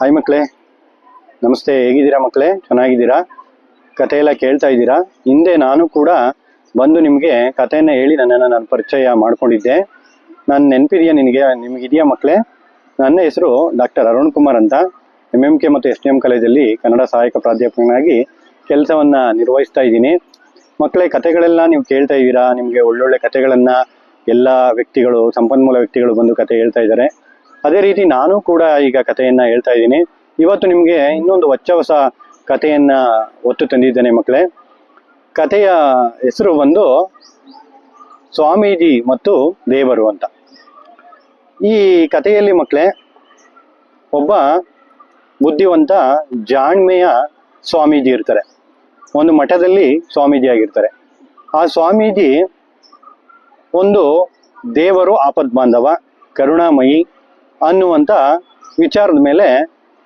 Hi ಮಕ್ಕಳೇ. ನಮಸ್ತೆ, ಹೇಗಿದ್ದೀರಾ ಮಕ್ಕಳೇ? ಚೆನ್ನಾಗಿದ್ದೀರಾ? ಕತೆ ಎಲ್ಲ ಕೇಳ್ತಾ ಇದ್ದೀರಾ? ಹಿಂದೆ ನಾನು ಕೂಡ ಬಂದು ನಿಮಗೆ ಕಥೆಯನ್ನು ಹೇಳಿ ನನ್ನನ್ನು ನಾನು ಪರಿಚಯ ಮಾಡ್ಕೊಂಡಿದ್ದೆ. ನಾನು ನೆನಪಿದೆಯಾ ನಿನಗೆ? ನಿಮಗಿದೆಯಾ ಮಕ್ಕಳೇ? ನನ್ನ ಹೆಸರು ಡಾಕ್ಟರ್ ಅರುಣ್ ಕುಮಾರ್ ಅಂತ. ಎಂ ಎಂ ಕೆ ಮತ್ತು ಎಸ್ ಡಿ ಎಂ ಕಾಲೇಜಲ್ಲಿ ಕನ್ನಡ ಸಹಾಯಕ ಪ್ರಾಧ್ಯಾಪಕನಾಗಿ ಕೆಲಸವನ್ನು ನಿರ್ವಹಿಸ್ತಾ ಇದ್ದೀನಿ. ಮಕ್ಕಳೇ, ಕಥೆಗಳೆಲ್ಲ ನೀವು ಕೇಳ್ತಾ ಇದ್ದೀರಾ? ನಿಮಗೆ ಒಳ್ಳೊಳ್ಳೆ ಕಥೆಗಳನ್ನು ಎಲ್ಲ ವ್ಯಕ್ತಿಗಳು, ಸಂಪನ್ಮೂಲ ವ್ಯಕ್ತಿಗಳು ಬಂದು ಕತೆ ಹೇಳ್ತಾ ಇದ್ದಾರೆ. ಅದೇ ರೀತಿ ನಾನು ಕೂಡ ಈಗ ಕಥೆಯನ್ನ ಹೇಳ್ತಾ ಇದ್ದೀನಿ. ಇವತ್ತು ನಿಮಗೆ ಇನ್ನೊಂದು ಹೊಚ್ಚ ಹೊಸ ಕಥೆಯನ್ನ ಒತ್ತು ತಂದಿದ್ದೇನೆ ಮಕ್ಕಳೇ. ಕಥೆಯ ಹೆಸರು ಬಂದು ಸ್ವಾಮೀಜಿ ಮತ್ತು ದೇವರು ಅಂತ. ಈ ಕಥೆಯಲ್ಲಿ ಮಕ್ಕಳೇ, ಒಬ್ಬ ಬುದ್ಧಿವಂತ ಜಾಣ್ಮೆಯ ಸ್ವಾಮೀಜಿ ಇರ್ತಾರೆ. ಒಂದು ಮಠದಲ್ಲಿ ಸ್ವಾಮೀಜಿ ಆಗಿರ್ತಾರೆ. ಆ ಸ್ವಾಮೀಜಿ ಒಂದು ದೇವರು ಆಪದ್ ಬಾಂಧವ ಕರುಣಾಮಯಿ ಅನ್ನುವಂಥ ವಿಚಾರದ ಮೇಲೆ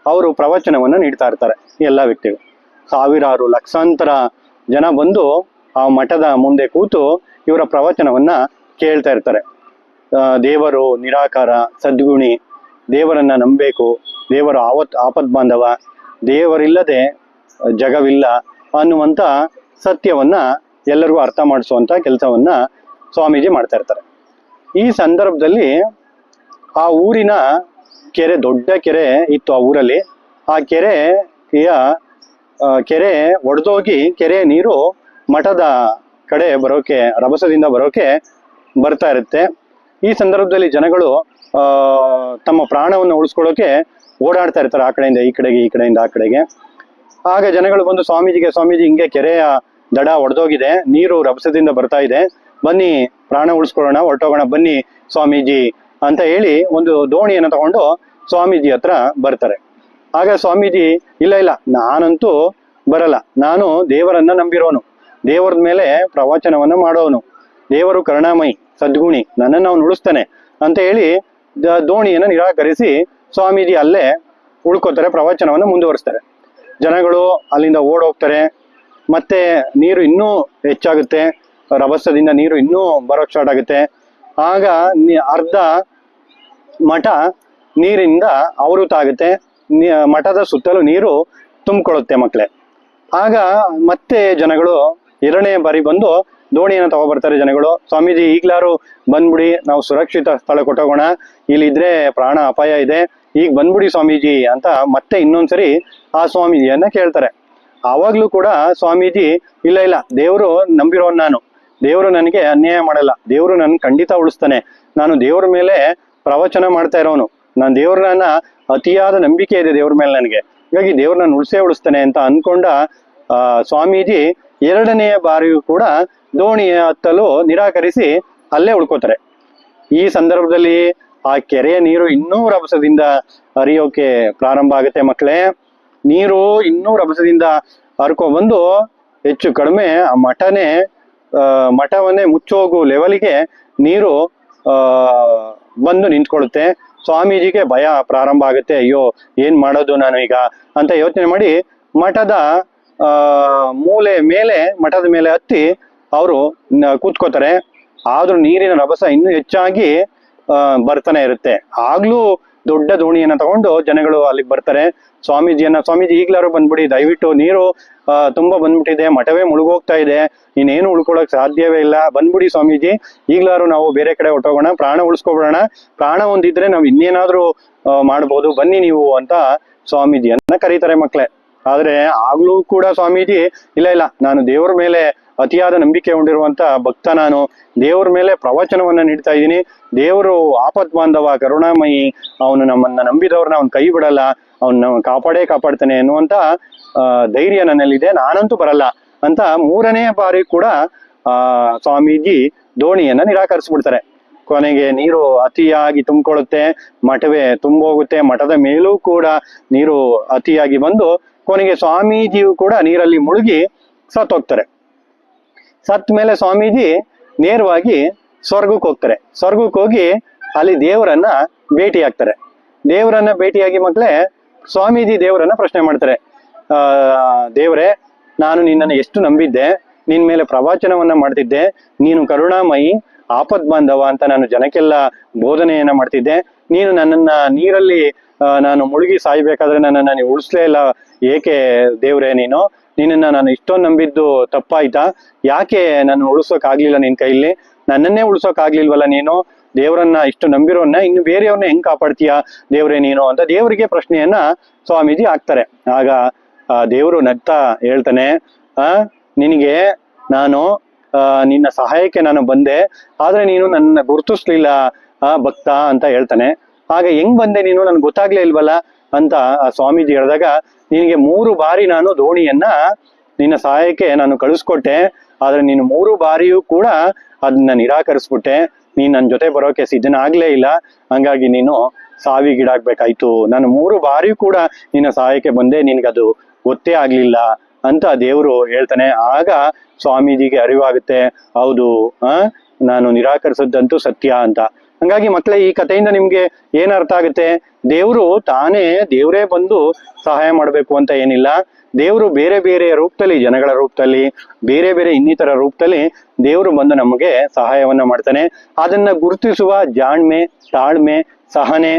ಅವರು ಪ್ರವಚನವನ್ನು ನೀಡ್ತಾ ಇರ್ತಾರೆ ಎಲ್ಲ ವ್ಯಕ್ತಿಗಳು. ಸಾವಿರಾರು, ಲಕ್ಷಾಂತರ ಜನ ಬಂದು ಆ ಮಠದ ಮುಂದೆ ಕೂತು ಇವರ ಪ್ರವಚನವನ್ನ ಕೇಳ್ತಾ ಇರ್ತಾರೆ. ದೇವರು ನಿರಾಕಾರ, ಸದ್ಗುಣಿ, ದೇವರನ್ನ ನಂಬಬೇಕು, ದೇವರು ಆವತ್ ಆಪದ್ ಬಾಂಧವ, ದೇವರಿಲ್ಲದೆ ಜಗವಿಲ್ಲ ಅನ್ನುವಂಥ ಸತ್ಯವನ್ನ ಎಲ್ಲರಿಗೂ ಅರ್ಥ ಮಾಡಿಸುವಂಥ ಕೆಲಸವನ್ನ ಸ್ವಾಮೀಜಿ ಮಾಡ್ತಾ ಇರ್ತಾರೆ. ಈ ಸಂದರ್ಭದಲ್ಲಿ ಆ ಊರಿನ ಕೆರೆ, ದೊಡ್ಡ ಕೆರೆ ಇತ್ತು ಆ ಊರಲ್ಲಿ. ಆ ಕೆರೆಯ ಕೆರೆ ಒಡೆದೋಗಿ ಕೆರೆಯ ನೀರು ಮಠದ ಕಡೆ ಬರೋಕೆ, ರಭಸದಿಂದ ಬರೋಕೆ ಬರ್ತಾ ಇರುತ್ತೆ. ಈ ಸಂದರ್ಭದಲ್ಲಿ ಜನಗಳು ತಮ್ಮ ಪ್ರಾಣವನ್ನು ಉಳಿಸ್ಕೊಳ್ಳೋಕೆ ಓಡಾಡ್ತಾ ಇರ್ತಾರೆ ಆ ಕಡೆಯಿಂದ, ಈ ಕಡೆಗೆ, ಈ ಕಡೆಯಿಂದ, ಆ ಕಡೆಗೆ. ಆಗ ಜನಗಳು ಬಂದು ಸ್ವಾಮೀಜಿಗೆ, ಸ್ವಾಮೀಜಿ ಹಿಂಗೆ ಕೆರೆಯ ದಡ ಒಡೆದೋಗಿದೆ, ನೀರು ರಭಸದಿಂದ ಬರ್ತಾ ಇದೆ. ಬನ್ನಿ, ಪ್ರಾಣ ಉಳಿಸ್ಕೊಳ್ಳೋಣ, ಹೊರಟೋಗೋಣ, ಬನ್ನಿ ಸ್ವಾಮೀಜಿ ಅಂತ ಹೇಳಿ ಒಂದು ದೋಣಿಯನ್ನು ತಗೊಂಡು ಸ್ವಾಮೀಜಿ ಹತ್ರ ಬರ್ತಾರೆ. ಆಗ ಸ್ವಾಮೀಜಿ, ಇಲ್ಲ ಇಲ್ಲ, ನಾನಂತೂ ಬರಲ್ಲ. ನಾನು ದೇವರನ್ನ ನಂಬಿರೋನು. ದೇವರ ಮೇಲೆ ಪ್ರವಚನವನ್ನ ಮಾಡೋನು. ದೇವರು ಕರುಣಾಮಯಿ, ಸದ್ಗುಣಿ, ನನ್ನನ್ನು ಅವನು ಉಳಿಸ್ತಾನೆ ಅಂತ ಹೇಳಿ ದೋಣಿಯನ್ನು ನಿರಾಕರಿಸಿ ಸ್ವಾಮೀಜಿ ಅಲ್ಲೇ ಉಳ್ಕೋತಾರೆ, ಪ್ರವಚನವನ್ನು ಮುಂದುವರಿಸ್ತಾರೆ. ಜನಗಳು ಅಲ್ಲಿಂದ ಓಡೋಗ್ತಾರೆ. ಮತ್ತೆ ನೀರು ಇನ್ನೂ ಹೆಚ್ಚಾಗುತ್ತೆ. ರಭಸದಿಂದ ನೀರು ಇನ್ನೂ ಬರೋಕ್ ಸ್ಟಾರ್ಟ್ ಆಗುತ್ತೆ. ಆಗ ಅರ್ಧ ಮಠ ನೀರಿಂದ ಆವೃತ ಆಗುತ್ತೆ ಮಠದ ಸುತ್ತಲೂ ನೀರು ತುಂಬಿಕೊಳ್ಳುತ್ತೆ ಮಕ್ಕಳೇ ಆಗ ಮತ್ತೆ ಜನಗಳು ಎರಡನೇ ಬಾರಿ ಬಂದು ದೋಣಿಯನ್ನು ತಗೊಬರ್ತಾರೆ ಜನಗಳು. ಸ್ವಾಮೀಜಿ, ಈಗ್ಲಾರು ಬಂದ್ಬಿಡಿ, ನಾವು ಸುರಕ್ಷಿತ ಸ್ಥಳ ಕೊಟ್ಟೋಗೋಣ. ಇಲ್ಲಿದ್ರೆ ಪ್ರಾಣ ಅಪಾಯ ಇದೆ. ಈಗ ಬಂದ್ಬಿಡಿ ಸ್ವಾಮೀಜಿ ಅಂತ ಮತ್ತೆ ಇನ್ನೊಂದ್ಸರಿ ಆ ಸ್ವಾಮೀಜಿಯನ್ನ ಕೇಳ್ತಾರೆ. ಆವಾಗ್ಲೂ ಕೂಡ ಸ್ವಾಮೀಜಿ, ಇಲ್ಲ ಇಲ್ಲ, ದೇವರು ನಂಬಿರೋನ್ ನಾನು. ದೇವರು ನನಗೆ ಅನ್ಯಾಯ ಮಾಡಲ್ಲ. ದೇವರು ನನ್ ಖಂಡಿತ ಉಳಿಸ್ತಾನೆ. ನಾನು ದೇವ್ರ ಮೇಲೆ ಪ್ರವಚನ ಮಾಡ್ತಾ ಇರೋನು. ನಾನು ದೇವ್ರನ್ನ ಅತಿಯಾದ ನಂಬಿಕೆ ಇದೆ ದೇವ್ರ ಮೇಲೆ ನನಗೆ. ಹೀಗಾಗಿ ದೇವ್ರ ನಾನು ಉಳಿಸೇ ಉಳಿಸ್ತಾನೆ ಅಂತ ಅನ್ಕೊಂಡ, ಆ, ಸ್ವಾಮೀಜಿ ಎರಡನೆಯ ಬಾರಿಯೂ ಕೂಡ ದೋಣಿಯ ಹತ್ತಲು ನಿರಾಕರಿಸಿ ಅಲ್ಲೇ ಉಳ್ಕೋತಾರೆ. ಈ ಸಂದರ್ಭದಲ್ಲಿ ಆ ಕೆರೆಯ ನೀರು ಇನ್ನೂ ರಭಸದಿಂದ ಹರಿಯೋಕೆ ಪ್ರಾರಂಭ ಆಗುತ್ತೆ ಮಕ್ಕಳೇ. ನೀರು ಇನ್ನೂ ರಭಸದಿಂದ ಹರ್ಕೊ ಬಂದು ಹೆಚ್ಚು ಕಡಿಮೆ ಆ ಮಠನೇ ಮಠವನ್ನೇ ಮುಚ್ಚೋಗು ಲೆವೆಲ್ಗೆ ನೀರು ಬಂದು ನಿಂತ್ಕೊಳ್ಳುತ್ತೆ. ಸ್ವಾಮೀಜಿಗೆ ಭಯ ಪ್ರಾರಂಭ ಆಗುತ್ತೆ. ಅಯ್ಯೋ, ಏನ್ ಮಾಡೋದು ನಾನು ಈಗ? ಅಂತ ಯೋಚನೆ ಮಾಡಿ ಮಠದ ಮೂಲೆ ಮೇಲೆ, ಮಠದ ಮೇಲೆ ಹತ್ತಿ ಅವರು ಕೂತ್ಕೋತಾರೆ. ಆದ್ರೂ ನೀರಿನ ರಭಸ ಇನ್ನೂ ಹೆಚ್ಚಾಗಿ ಬರ್ತಾನೆ ಇರುತ್ತೆ. ಆಗ್ಲೂ ದೊಡ್ಡ ದೋಣಿಯನ್ನ ತಗೊಂಡು ಜನಗಳು ಅಲ್ಲಿಗೆ ಬರ್ತಾರೆ. ಸ್ವಾಮೀಜಿಯನ್ನ, ಸ್ವಾಮೀಜಿ ಈಗ್ಲಾರು ಬಂದ್ಬಿಡಿ, ದಯವಿಟ್ಟು ನೀರು ತುಂಬಾ ಬಂದ್ಬಿಟ್ಟಿದೆ, ಮಠವೇ ಮುಳುಗೋಗ್ತಾ ಇದೆ, ಇನ್ನೇನು ಉಳ್ಕೊಳಕ್ ಸಾಧ್ಯವೇ ಇಲ್ಲ, ಬಂದ್ಬಿಡಿ ಸ್ವಾಮೀಜಿ, ಈಗ್ಲಾರು ನಾವು ಬೇರೆ ಕಡೆ ಹೊಟ್ಟೋಗೋಣ ಪ್ರಾಣ ಉಳಿಸ್ಕೊಬಿಡೋಣ, ಪ್ರಾಣ ಒಂದಿದ್ರೆ ನಾವು ಇನ್ನೇನಾದ್ರೂ ಮಾಡ್ಬೋದು, ಬನ್ನಿ ನೀವು ಅಂತ ಸ್ವಾಮೀಜಿಯನ್ನ ಕರೀತಾರೆ ಮಕ್ಳೆ. ಆದ್ರೆ ಆಗ್ಲೂ ಕೂಡ ಸ್ವಾಮೀಜಿ, ಇಲ್ಲ ಇಲ್ಲ, ನಾನು ದೇವ್ರ ಮೇಲೆ ಅತಿಯಾದ ನಂಬಿಕೆ ಹೊಂದಿರುವಂತ ಭಕ್ತ ನಾನು. ದೇವರ ಮೇಲೆ ಪ್ರವಚನವನ್ನ ನೀಡ್ತಾ ಇದ್ದೀನಿ. ದೇವರು ಆಪತ್ ಬಾಂಧವ ಕರುಣಾಮಯಿ, ಅವನು ನಮ್ಮನ್ನ ನಂಬಿದವ್ರನ್ನ ಅವ್ನ ಕೈ ಬಿಡಲ್ಲ, ಅವ್ನ ಕಾಪಾಡೇ ಕಾಪಾಡ್ತಾನೆ ಅನ್ನುವಂತ ಧೈರ್ಯ ನನ್ನಲ್ಲಿದೆ. ನಾನಂತೂ ಬರಲ್ಲ ಅಂತ ಮೂರನೇ ಬಾರಿ ಕೂಡ, ಆ, ಸ್ವಾಮೀಜಿ ದೋಣಿಯನ್ನ ನಿರಾಕರಿಸ್ಬಿಡ್ತಾರೆ. ಕೊನೆಗೆ ನೀರು ಅತಿಯಾಗಿ ತುಂಬಿಕೊಳ್ಳುತ್ತೆ, ಮಠವೇ ತುಂಬೋಗುತ್ತೆ, ಮಠದ ಮೇಲೂ ಕೂಡ ನೀರು ಅತಿಯಾಗಿ ಬಂದು ಕೊನೆಗೆ ಸ್ವಾಮೀಜಿಯು ಕೂಡ ನೀರಲ್ಲಿ ಮುಳುಗಿ ಸತ್ತೋಗ್ತಾರೆ. ಸತ್ ಮೇಲೆ ಸ್ವಾಮೀಜಿ ನೇರವಾಗಿ ಸ್ವರ್ಗಕ್ಕೆ ಹೋಗ್ತಾರೆ. ಸ್ವರ್ಗಕ್ಕೆ ಹೋಗಿ ಅಲ್ಲಿ ದೇವರನ್ನ ಭೇಟಿ ಆಗ್ತಾರೆ. ದೇವರನ್ನ ಭೇಟಿಯಾಗಿ ಮಕ್ಕಳೇ ಸ್ವಾಮೀಜಿ ದೇವರನ್ನ ಪ್ರಶ್ನೆ ಮಾಡ್ತಾರೆ. ಆ, ದೇವರೇ, ನಾನು ನಿನ್ನನ್ನು ಎಷ್ಟು ನಂಬಿದ್ದೆ? ನಿನ್ ಮೇಲೆ ಪ್ರವಚನವನ್ನ ಮಾಡ್ತಿದ್ದೆ. ನೀನು ಕರುಣಾಮಯಿ ಆಪದ್ ಬಾಂಧವ ಅಂತ ನಾನು ಜನಕ್ಕೆಲ್ಲ ಬೋಧನೆಯನ್ನ ಮಾಡ್ತಿದ್ದೆ. ನೀನು ನನ್ನನ್ನ ನೀರಲ್ಲಿ ನಾನು ಮುಳುಗಿ ಸಾಯ್ಬೇಕಾದ್ರೆ ನನ್ನನ್ನು ನೀವು ಉಳಿಸ್ಲೇ ಇಲ್ಲ. ಏಕೆ ದೇವ್ರೆ ನೀನು? ನಿನ್ನನ್ನ ನಾನು ಇಷ್ಟೊಂದು ನಂಬಿದ್ದು ತಪ್ಪಾಯ್ತಾ? ಯಾಕೆ ನಾನು ಉಳಿಸೋಕ್ ಆಗ್ಲಿಲ್ಲ ನಿನ್ ಕೈಲಿ? ನನ್ನನ್ನೇ ಉಳಿಸೋಕ್ ಆಗ್ಲಿಲ್ವಲ್ಲ ನೀನು? ದೇವರನ್ನ ಇಷ್ಟು ನಂಬಿರೋನ್ನ ಇನ್ನು ಬೇರೆಯವ್ರನ್ನ ಹೆಂಗ್ ಕಾಪಾಡ್ತೀಯ? ದೇವ್ರೆ ನೀನು ಅಂತ ದೇವರಿಗೆ ಪ್ರಶ್ನೆಯನ್ನ ಸ್ವಾಮೀಜಿ ಹಾಕ್ತಾರೆ. ಆಗ ದೇವರು ನಗ್ತಾ ಹೇಳ್ತಾನೆ, ಆ, ನಿನಗೆ ನಾನು ನಿನ್ನ ಸಹಾಯಕ್ಕೆ ನಾನು ಬಂದೆ. ಆದ್ರೆ ನೀನು ನನ್ನ ಗುರುತಿಸ್ಲಿಲ್ಲ, ಆ, ಭಕ್ತ, ಅಂತ ಹೇಳ್ತಾನೆ. ಆಗ ಹೆಂಗ್ ಬಂದೆ ನೀನು? ನನ್ಗೆ ಗೊತ್ತಾಗ್ಲೇ ಇಲ್ವಲ್ಲ? ಅಂತ ಆ ಸ್ವಾಮೀಜಿ ಹೇಳಿದಾಗ, ನಿನಗೆ ಮೂರು ಬಾರಿ ನಾನು ದೋಣಿಯನ್ನ ನಿನ್ನ ಸಹಾಯಕ್ಕೆ ನಾನು ಕಳಿಸ್ಕೊಟ್ಟೆ. ಆದ್ರೆ ನೀನು ಮೂರು ಬಾರಿಯೂ ಕೂಡ ಅದನ್ನ ನಿರಾಕರಿಸ್ಬಿಟ್ಟೆ. ನೀನ್ ನನ್ನ ಜೊತೆ ಬರೋಕೆ ಸಿದ್ಧನಾಗ್ಲೇ ಇಲ್ಲ. ಹಂಗಾಗಿ ನೀನು ಸಾವಿಗೀಡಾಗ್ಬೇಕಾಯ್ತು ನಾನು ಮೂರು ಬಾರಿಯೂ ಕೂಡ ನಿನ್ನ ಸಹಾಯಕ್ಕೆ ಬಂದೆ. ನಿನ್ಗದು ಗೊತ್ತೇ ಆಗ್ಲಿಲ್ಲ ಅಂತ ದೇವರು ಹೇಳ್ತಾನೆ. ಆಗ ಸ್ವಾಮೀಜಿಗೆ ಅರಿವಾಗುತ್ತೆ. ಹೌದು, ಆ? ನಾನು ನಿರಾಕರಿಸಿದ್ದಂತೂ ಸತ್ಯ ಅಂತ. ಹಂಗಾಗಿ ಮಕ್ಕಳೇ, ಈ ಕಥೆಯಿಂದ ನಿಮ್ಗೆ ಏನ್ ಅರ್ಥ ಆಗುತ್ತೆ? ದೇವರು ತಾನೇ ದೇವರೇ ಬಂದು ಸಹಾಯ ಮಾಡಬೇಕು ಅಂತ ಏನಿಲ್ಲ. ದೇವರು ಬೇರೆ ಬೇರೆ ರೂಪದಲ್ಲಿ, ಜನಗಳ ರೂಪದಲ್ಲಿ, ಬೇರೆ ಬೇರೆ ಇನ್ನಿತರ ರೂಪದಲ್ಲಿ ದೇವರು ಬಂದು ನಮಗೆ ಸಹಾಯವನ್ನ ಮಾಡ್ತಾನೆ. ಅದನ್ನ ಗುರುತಿಸುವ ಜಾಣ್ಮೆ, ತಾಳ್ಮೆ, ಸಹನೆ,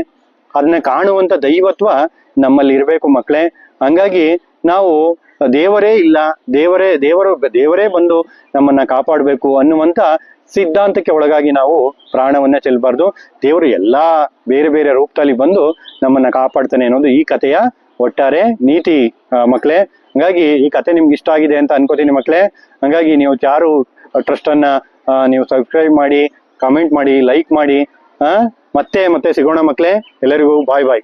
ಅದನ್ನ ಕಾಣುವಂತ ದೈವತ್ವ ನಮ್ಮಲ್ಲಿ ಇರಬೇಕು ಮಕ್ಕಳೇ. ಹಂಗಾಗಿ ನಾವು ದೇವರೇ ಇಲ್ಲ, ದೇವರೇ, ದೇವರು, ದೇವರೇ ಬಂದು ನಮ್ಮನ್ನ ಕಾಪಾಡಬೇಕು ಅನ್ನುವಂತ ಸಿದ್ಧಾಂತಕ್ಕೆ ಒಳಗಾಗಿ ನಾವು ಪ್ರಾಣವನ್ನ ಚೆಲ್ಲಬಾರ್ದು ದೇವರು ಎಲ್ಲಾ ಬೇರೆ ಬೇರೆ ರೂಪದಲ್ಲಿ ಬಂದು ನಮ್ಮನ್ನ ಕಾಪಾಡ್ತಾನೆ ಅನ್ನೋದು ಈ ಕಥೆಯ ಒಟ್ಟಾರೆ ನೀತಿ ಮಕ್ಕಳೆ ಹಂಗಾಗಿ ಈ ಕತೆ ನಿಮ್ಗೆ ಇಷ್ಟ ಆಗಿದೆ ಅಂತ ಅನ್ಕೋತೀನಿ ಮಕ್ಕಳೇ ಹಂಗಾಗಿ ನೀವು ಯಾರು ಟ್ರಸ್ಟ್ ಅನ್ನ ನೀವು ಸಬ್ಸ್ಕ್ರೈಬ್ ಮಾಡಿ ಕಮೆಂಟ್ ಮಾಡಿ ಲೈಕ್ ಮಾಡಿ ಮತ್ತೆ ಮತ್ತೆ ಸಿಗೋಣ ಮಕ್ಕಳೇ ಎಲ್ಲರಿಗೂ ಬಾಯ್ ಬಾಯ್.